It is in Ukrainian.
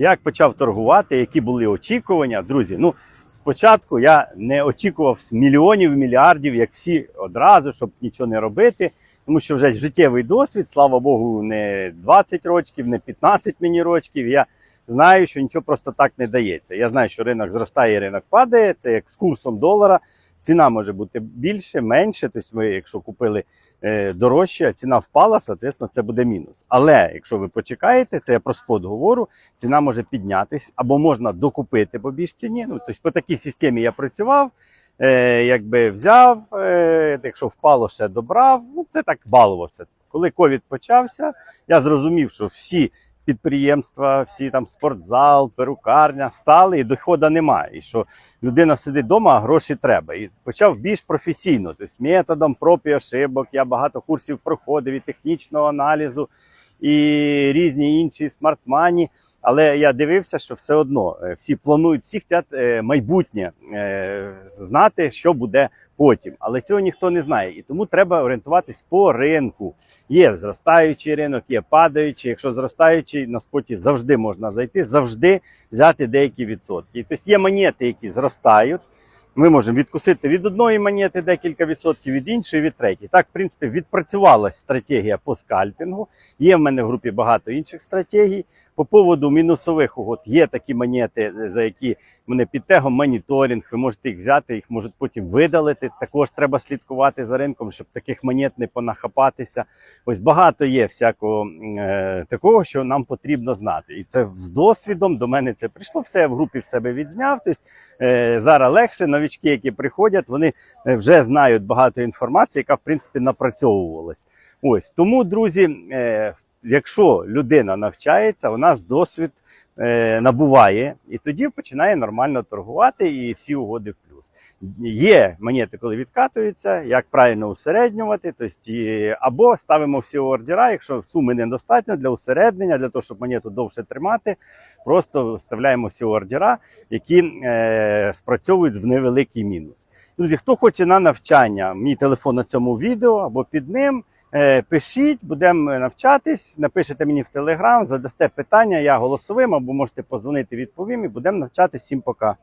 Як почав торгувати, які були очікування, друзі. Ну, спочатку я не очікував мільйонів, мільярдів, як всі одразу, щоб нічого не робити. Тому що вже життєвий досвід, слава Богу, не 20 років, не 15 мені років. Я знаю, що нічого просто так не дається. Я знаю, що ринок зростає, ринок падає. Це як з курсом долара. Ціна може бути більше, менше. Тобто, ви, якщо купили е, дорожче, а ціна впала, соответственно, це буде мінус. Але якщо ви почекаєте, це я про спот говорю, ціна може піднятись або можна докупити по більш ціні. Ну, тобто по такій системі я працював. Е, якби взяв, е, якщо впало, ще добрав. Ну, це так балувався. Коли ковід почався, я зрозумів, що всі підприємства, всі там спортзал, перукарня стали, і доходу немає. І що людина сидить вдома, а гроші треба. І почав більш професійно, тобто методом проб і ошибок. Я багато курсів проходив і технічного аналізу. І різні інші смартмані, але я дивився, що все одно е, всі планують, всі хочуть е, майбутнє е, знати, що буде потім. Але цього ніхто не знає. І тому треба орієнтуватись по ринку. Є зростаючий ринок, є падаючий. Якщо зростаючий, на споті завжди можна зайти, завжди взяти деякі відсотки. Тобто є монети, які зростають. Ми можемо відкусити від одної монети декілька відсотків, від іншої, від третьої. Так, в принципі, відпрацювалась стратегія по скальпінгу. Є в мене в групі багато інших стратегій. По поводу мінусових угод є такі монети, за які мене під тегом моніторинг. Ви можете їх взяти, їх можуть потім видалити. Також треба слідкувати за ринком, щоб таких монет не понахапатися. Ось багато є всякого е, такого, що нам потрібно знати. І це з досвідом до мене це прийшло. Все я в групі в себе відзняв. Тобто е, зараз легше. Новічки, які приходять, вони е, вже знають багато інформації, яка в принципі напрацьовувалась. Ось тому, друзі, е, якщо людина навчається, у нас досвід е, набуває, і тоді починає нормально торгувати, і всі угоди в плюс. Є монети, коли відкатуються, як правильно усереднювати, тобто, або ставимо всі ордера, якщо суми недостатньо для усереднення, для того, щоб монету довше тримати, просто вставляємо всі ордера, які е, спрацьовують в невеликий мінус. Друзі, хто хоче на навчання, мій телефон на цьому відео або під ним. Е, пишіть, будемо навчатись. Напишете мені в телеграм, задасте питання, я голосовим, або можете позвонити, відповім і будемо навчатись. Всім пока.